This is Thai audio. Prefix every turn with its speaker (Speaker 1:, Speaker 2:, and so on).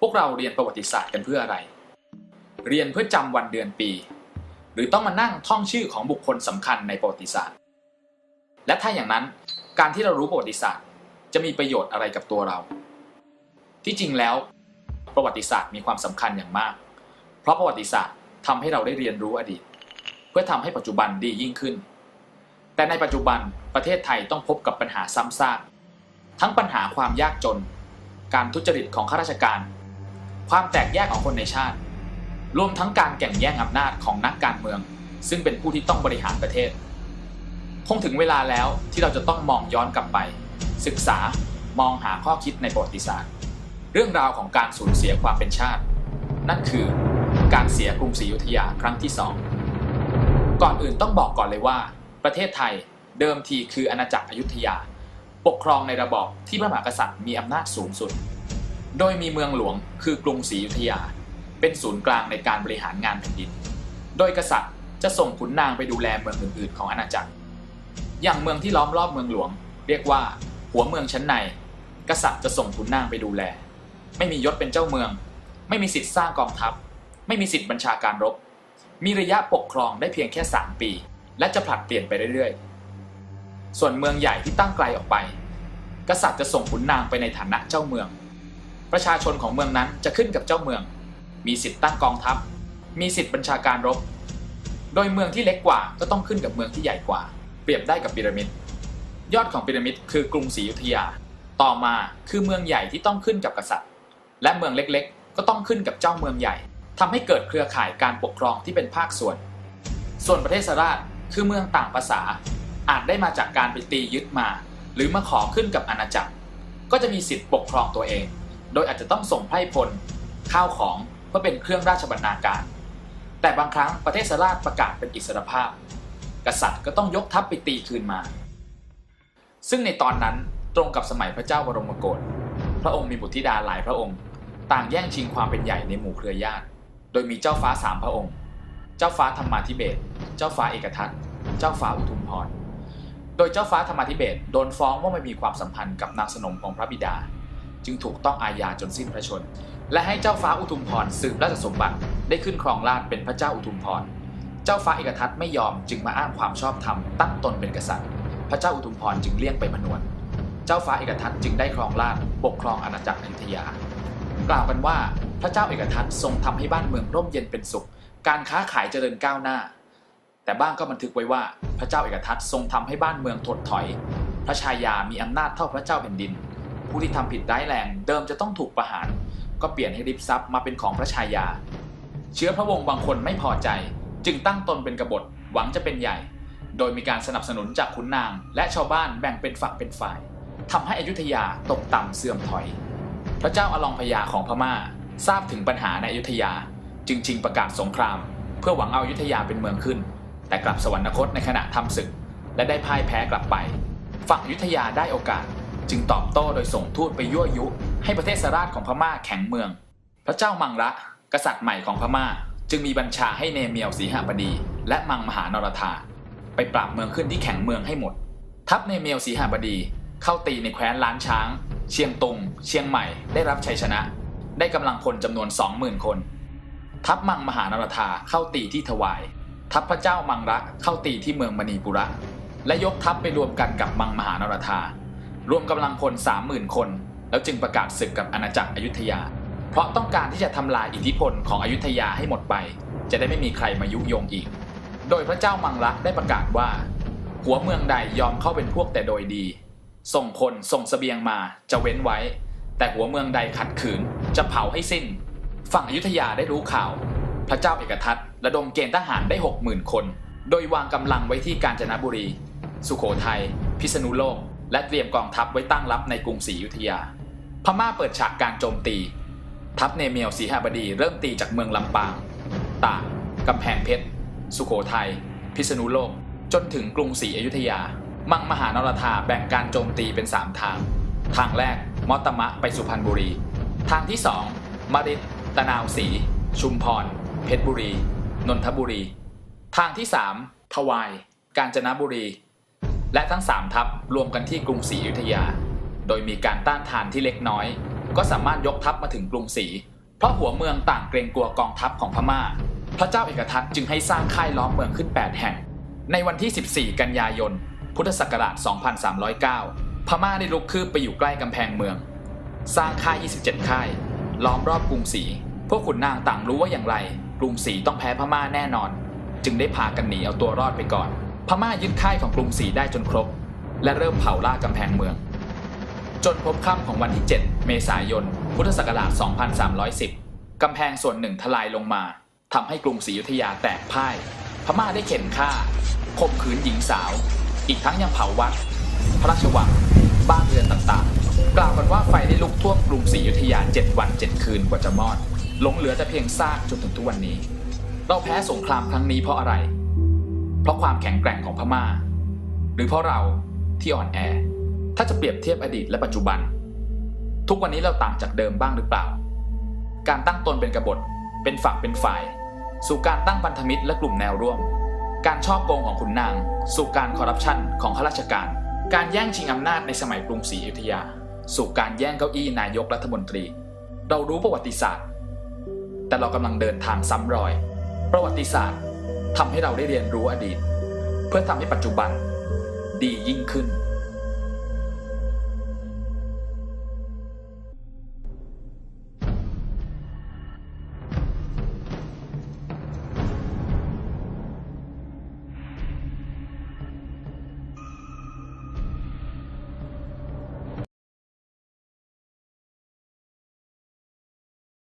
Speaker 1: พวกเราเรียนประวัติศาสตร์กันเพื่ออะไร เรียนเพื่อจำวันเดือนปี หรือต้องมานั่งท่องชื่อของบุคคลสำคัญในประวัติศาสตร์ และถ้าอย่างนั้นการที่เรารู้ประวัติศาสตร์ จะมีประโยชน์อะไรกับตัวเรา ที่จริงแล้ว ประวัติศาสตร์มีความสำคัญอย่างมาก เพราะประวัติศาสตร์ทำให้เราได้เรียนรู้อดีต เพื่อทำให้ปัจจุบันดียิ่งขึ้น แต่ในปัจจุบันประเทศไทยต้องพบกับปัญหาซ้ำซากทั้งปัญหาความยากจน การทุจริตของข้าราชการ ความแตกแยกของคนในชาติ รวมทั้งการแข่งแย่งอำนาจของนักการเมือง ซึ่งเป็นผู้ที่ต้องบริหารประเทศ คงถึงเวลาแล้วที่เราจะต้องมองย้อนกลับไป ศึกษามองหาข้อคิดในประวัติศาสตร์ เรื่องราวของการสูญเสียความเป็นชาติ นั่นคือการเสียกรุงศรีอยุธยาครั้งที่สองก่อนอื่นต้องบอกก่อนเลยว่า ประเทศไทยเดิมทีคืออาณาจักรอยุธยา ปกครองในระบอบที่พระมหากษัตริย์มีอำนาจสูงสุด โดยมีเมืองหลวงคือกรุงศรีอยุธยา เป็นศูนย์กลางในการบริหารงานแผ่นดิน โดยกษัตริย์จะส่งขุนนางไปดูแลเมืองอื่นๆ ของอาณาจักร อย่างเมืองที่ล้อมรอบเมืองหลวง เรียกว่าหัวเมืองชั้นใน กษัตริย์จะส่งขุนนางไปดูแล ไม่มียศเป็นเจ้าเมือง ไม่มีสิทธิ์สร้างกองทัพ ไม่มีสิทธิ์บัญชาการรบ มีระยะปกครองได้เพียงแค่ 3 ปี และจะผลัดเปลี่ยนไปเรื่อยๆ ส่วนเมืองใหญ่ที่ตั้งไกลออกไป กษัตริย์จะส่งขุนนางไปในฐานะเจ้าเมือง ประชาชนของเมืองนั้นจะขึ้นกับเจ้าเมือง มีสิทธิ์ตั้งกองทัพ มีสิทธิ์บัญชาการรบ โดยเมืองที่เล็กกว่าก็ต้องขึ้นกับเมืองที่ใหญ่กว่า เปรียบได้กับพีระมิด ยอดของพีระมิดคือกรุงศรีอยุธยา ต่อมาคือเมืองใหญ่ที่ต้องขึ้นกับกษัตริย์ และเมืองเล็กๆ ก็ต้องขึ้นกับเจ้าเมืองใหญ่ทำให้เกิดเครือข่ายการปกครองที่เป็นภาคส่วน ส่วนประเทศสราชคือเมืองต่างภาษา อาจได้มาจากการไปตียึดมา หรือมาขอขึ้นกับอาณาจักร ก็จะมีสิทธิ์ปกครองตัวเอง โดยอาจจะต้องส่งไพร่พล ข้าวของเพื่อเป็นเครื่องราชบรรณาการ แต่บางครั้งประเทศสราชประกาศเป็นอิสรภาพ กษัตริย์ก็ต้องยกทัพไปตีคืนมา ซึ่งในตอนนั้นตรงกับสมัยพระเจ้าบรมโกศพระองค์มีบุตรธิดาหลายพระองค์ ต่างแย่งชิงความเป็นใหญ่ในหมู่เครือญาติ โดยมีเจ้าฟ้าสามพระองค์ เจ้าฟ้าธรรมาธิเบศเจ้าฟ้าเอกทัตเจ้าฟ้าอุทุมพร โดยเจ้าฟ้าธรรมาธิเบศโดนฟ้องว่าไม่มีความสัมพันธ์กับนางสนมของพระบิดา จึงถูกต้องอาญาจนสิ้นพระชน และให้เจ้าฟ้าอุทุมพรสืบราชสมบัติได้ขึ้นครองราชเป็นพระเจ้าอุทุมพร เจ้าฟ้าเอกทัตไม่ยอมจึงมาอ้างความชอบธรรมตั้งตนเป็นกษัตริย์ พระเจ้าอุทุมพรจึงเลี่ยงไปพนวลเจ้าฟ้าเอกทัตจึงได้ครองราชปกครองอาณาจักรอยุธยา กล่าวกันว่าพระเจ้าเอกทัตทรงทำให้บ้านเมืองร่มเย็นเป็นสุข การค้าขายเจริญก้าวหน้า แต่บ้างก็บันทึกไว้ว่าพระเจ้าเอกทัตทรงทำให้บ้านเมืองถดถอย พระชายามีอำนาจเท่าพระเจ้าแผ่นดิน ผู้ที่ทำผิดร้ายแรงเดิมจะต้องถูกประหาร ก็เปลี่ยนให้ริบทรัพย์มาเป็นของพระชายา เชื้อพระวงศ์บางคนไม่พอใจ จึงตั้งตนเป็นกบฏหวังจะเป็นใหญ่ โดยมีการสนับสนุนจากขุนนาง และชาวบ้านแบ่งเป็นฝักเป็นฝ่ายทำให้อยุธยาตกต่ำเสื่อมถอย พระเจ้าอลองพยาของพม่า ทราบถึงปัญหาในอยุธยา จึงชิงประกาศสงคราม เพื่อหวังเอาอยุธยาเป็นเมืองขึ้น แต่กลับสวรรคตในขณะทำศึก และได้พ่ายแพ้กลับไป ฝั่งอยุธยาได้โอกาส จึงตอบโต้โดยส่งทูตไปยั่วยุ ให้ประเทศสราชของพม่าแข็งเมือง พระเจ้ามังระ กษัตริย์ใหม่ของพม่า จึงมีบัญชาให้เนเมียวสีหบดี และมังมหานรธาไปปราบเมืองขึ้นที่แข็งเมืองให้หมด ทัพเนเมียวสีหบดี เข้าตีในแคว้นล้านช้าง เชียงตุง เชียงใหม่ได้รับชัยชนะ ได้กำลังพลจำนวน20,000คน ทัพมังมหานรธาเข้าตีที่ถวาย ทัพพระเจ้ามังระเข้าตีที่เมืองมณีปุระและยกทัพไปรวมกันกับมังมหานรธา รวมกำลังพล30,000 คน แล้วจึงประกาศศึกกับอาณาจักรอยุธยา เพราะต้องการที่จะทำลายอิทธิพลของอยุธยาให้หมดไป จะได้ไม่มีใครมายุยงอีก โดยพระเจ้ามังระได้ประกาศว่า หัวเมืองใดยอมเข้าเป็นพวกแต่โดยดี ส่งคนส่งเสบียงมาจะเว้นไว้ แต่หัวเมืองใดขัดขืนจะเผาให้สิ้น ฝั่งอยุธยาได้รู้ข่าว พระเจ้าเอกทัตระดมเกณฑ์ทหารได้60,000คน โดยวางกำลังไว้ที่กาญจนบุรี สุโขทัย พิษณุโลก และเตรียมกองทัพไว้ตั้งรับในกรุงศรีอยุธยา พม่าเปิดฉากการโจมตี ทัพเนเมียวสีหบดีเริ่มตีจากเมืองลำปาง ตากกำแพงเพชร สุโขทัย พิษณุโลก จนถึงกรุงศรีอยุธยา มังมหานรธาแบ่งการโจมตีเป็น 3 ทาง ทางแรกมอตมะไปสุพรรณบุรี ทางที่ 2มาริดตะนาวศรีชุมพร เพชรบุรี นนทบุรี ทางที่ 3ทวาย กาญจนบุรี และทั้ง 3 ทัพรวมกันที่กรุงศรีอยุธยา โดยมีการต้านทานที่เล็กน้อย ก็สามารถยกทัพมาถึงกรุงศรี เพราะหัวเมืองต่างเกรงกลัวกองทัพของพม่า พระเจ้าเอกทัตจึงให้สร้างค่ายล้อมเมืองขึ้น 8 แห่ง ในวันที่ 14 กันยายน พุทธศักราช 2309 พม่าได้ลุกคืบไปอยู่ใกล้กำแพงเมือง สร้างค่าย 27 ค่าย ล้อมรอบกรุงศรี พวกขุนนางต่างรู้ว่าอย่างไร กรุงศรีต้องแพ้พม่าแน่นอน จึงได้พากันหนีเอาตัวรอดไปก่อน พม่ายึดค่ายของกรุงศรีได้จนครบ และเริ่มเผาล่ากำแพงเมือง จนพบค่ำของวันที่ 7 เมษายน พุทธศักราช 2310 กำแพงส่วนหนึ่งทลายลงมาทำให้กรุงศรีอยุธยาแตกพ่าย พม่าได้เข็นฆ่าข่มขืนหญิงสาว อีกทั้งยังเผาวัด พระราชวัง บ้านเรือนต่างๆ กล่าวกันว่าไฟได้ลุกท่วมกรุงศรีอยุธยา 7 วัน 7 คืนกว่าจะมอดหลงเหลือแต่เพียงซากจนถึงทุกวันนี้ เราแพ้สงครามครั้งนี้เพราะอะไร เพราะความแข็งแกร่งของพม่า หรือเพราะเราที่อ่อนแอ ถ้าจะเปรียบเทียบอดีตและปัจจุบัน ทุกวันนี้เราต่างจากเดิมบ้างหรือเปล่า การตั้งตนเป็นกบฏ เป็นฝักเป็นฝ่าย สู่การตั้งพันธมิตรและกลุ่มแนวร่วม การช่อโกงของขุนนาง สู่การคอร์รัปชันของข้าราชการ การแย่งชิงอำนาจในสมัยกรุงศรีอยุธยา สู่การแย่งเก้าอี้นายกรัฐมนตรี เรารู้ประวัติศาสตร์ แต่เรากำลังเดินทางซ้ำรอย ประวัติศาสตร์ ทำให้เราได้เรียนรู้อดีต เพื่อทำให้ปัจจุบันดียิ่งขึ้น